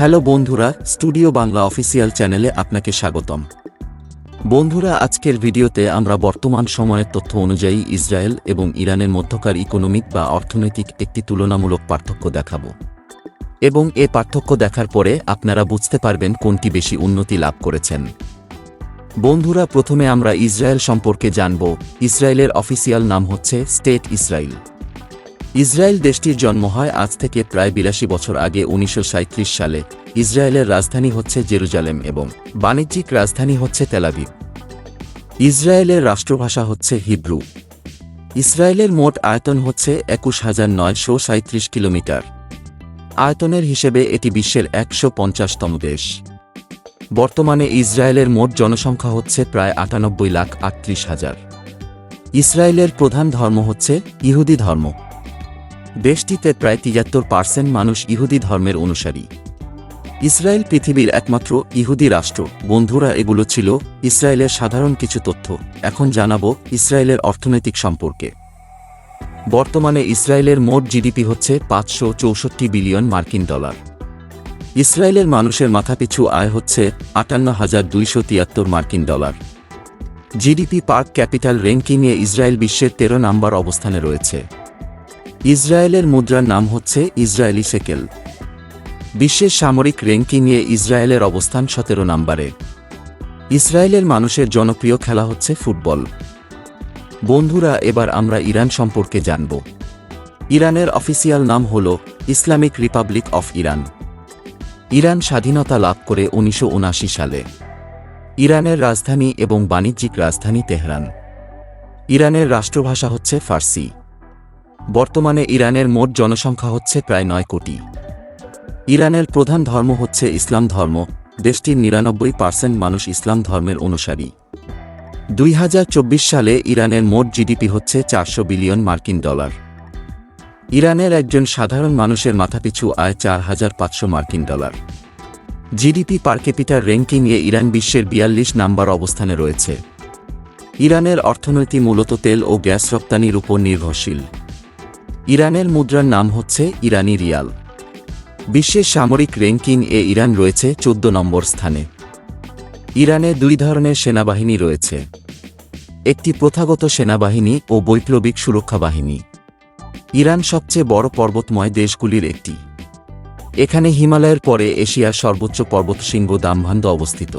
Hello বন্ধুরা, studio Bangla official চ্যানেলে আপনাকে স্বাগতম। বন্ধুরা, আজকের ভিডিওতে আমরা বর্তমান সময়ের তথ্য অনুযায়ী ইসরায়েল এবং ইরানের মধ্যকার ইকোনমিক বা অর্থনৈতিক একটি তুলনামূলক পার্থক্য দেখাব। এবং এ পার্থক্য দেখার পরে আপনারা বুঝতে পারবেন কোনটি বেশি উন্নতি লাভ করেছেন। বন্ধুরা, প্রথমে আমরা ইসরায়েল সম্পর্কে জানব। ইসরায়েলের অফিসিয়াল নাম হচ্ছে স্টেট ইসরায়েল। ইসরায়েল দেশটির জন্ম হয় আজ থেকে প্রায় বিরাশি বছর আগে উনিশশো সাঁইত্রিশ সালে। ইসরায়েলের রাজধানী হচ্ছে জেরুজালেম এবং বাণিজ্যিক রাজধানী হচ্ছে তেলাভিভ ইসরায়েলের রাষ্ট্রভাষা হচ্ছে হিব্রু। ইসরায়েলের মোট আয়তন হচ্ছে একুশ হাজার নয়শো সাঁত্রিশ কিলোমিটার। আয়তনের হিসেবে এটি বিশ্বের একশো পঞ্চাশতম দেশ। বর্তমানে ইসরায়েলের মোট জনসংখ্যা হচ্ছে প্রায় আটানব্বই লাখ আটত্রিশ হাজার। ইসরায়েলের প্রধান ধর্ম হচ্ছে ইহুদি ধর্ম। দেশটিতে প্রায় তিয়াত্তর পার্সেন্ট মানুষ ইহুদি ধর্মের অনুসারী। ইসরায়েল পৃথিবীর একমাত্র ইহুদি রাষ্ট্র। বন্ধুরা, এগুলো ছিল ইসরায়েলের সাধারণ কিছু তথ্য। এখন জানাব ইসরায়েলের অর্থনৈতিক সম্পর্কে। বর্তমানে ইসরায়েলের মোট জিডিপি হচ্ছে পাঁচশো চৌষট্টি বিলিয়ন মার্কিন ডলার। ইসরায়েলের মানুষের মাথাপিছু আয় হচ্ছে আটান্ন হাজার দুইশো তিয়াত্তর মার্কিন ডলার। জিডিপি পার্ক ক্যাপিটাল র্যাঙ্কিংয়ে ইসরায়েল বিশ্বের তেরো নম্বর অবস্থানে রয়েছে। ইসরায়েলের মুদ্রার নাম হচ্ছে ইসরায়েলি সেকেল। বিশ্বের সামরিক র্যাঙ্কিংয়ে ইসরায়েলের অবস্থান সতেরো নম্বরে। ইসরায়েলের মানুষের জনপ্রিয় খেলা হচ্ছে ফুটবল। বন্ধুরা, এবার আমরা ইরান সম্পর্কে জানব। ইরানের অফিসিয়াল নাম হল Islamic republic of Iran. Iran স্বাধীনতা লাভ করে উনিশশো সালে। ইরানের রাজধানী এবং বাণিজ্যিক রাজধানী তেহরান। ইরানের রাষ্ট্রভাষা হচ্ছে ফার্সি। বর্তমানে ইরানের মোট জনসংখ্যা হচ্ছে প্রায় নয় কোটি। ইরানের প্রধান ধর্ম হচ্ছে ইসলাম ধর্ম, দেশটির নিরানব্বই পার্সেন্ট মানুষ ইসলাম ধর্মের অনুসারী। দুই হাজার চব্বিশ সালে ইরানের মোট জিডিপি হচ্ছে চারশো বিলিয়ন মার্কিন ডলার। ইরানের একজন সাধারণ মানুষের মাথাপিছু আয় চার হাজার পাঁচশো মার্কিন ডলার। জিডিপি পার ক্যাপিটাল র্যাঙ্কিংয়ে ইরান বিশ্বের বিয়াল্লিশ নাম্বার অবস্থানে রয়েছে। ইরানের অর্থনীতি মূলত তেল ও গ্যাস রপ্তানির উপর নির্ভরশীল। ইরানের মুদ্রার নাম হচ্ছে ইরানি রিয়াল। বিশ্বের সামরিক র্যাঙ্কিং এ ইরান রয়েছে চোদ্দ নম্বর স্থানে। ইরানে দুই ধরনের সেনাবাহিনী রয়েছে। একটি প্রথাগত সেনাবাহিনী ও বৈপ্লবিক সুরক্ষা বাহিনী। ইরান সবচেয়ে বড় পর্বতময় দেশগুলির একটি। এখানে হিমালয়ের পরে এশিয়ার সর্বোচ্চ পর্বতশৃঙ্গ দামভান্দ অবস্থিত।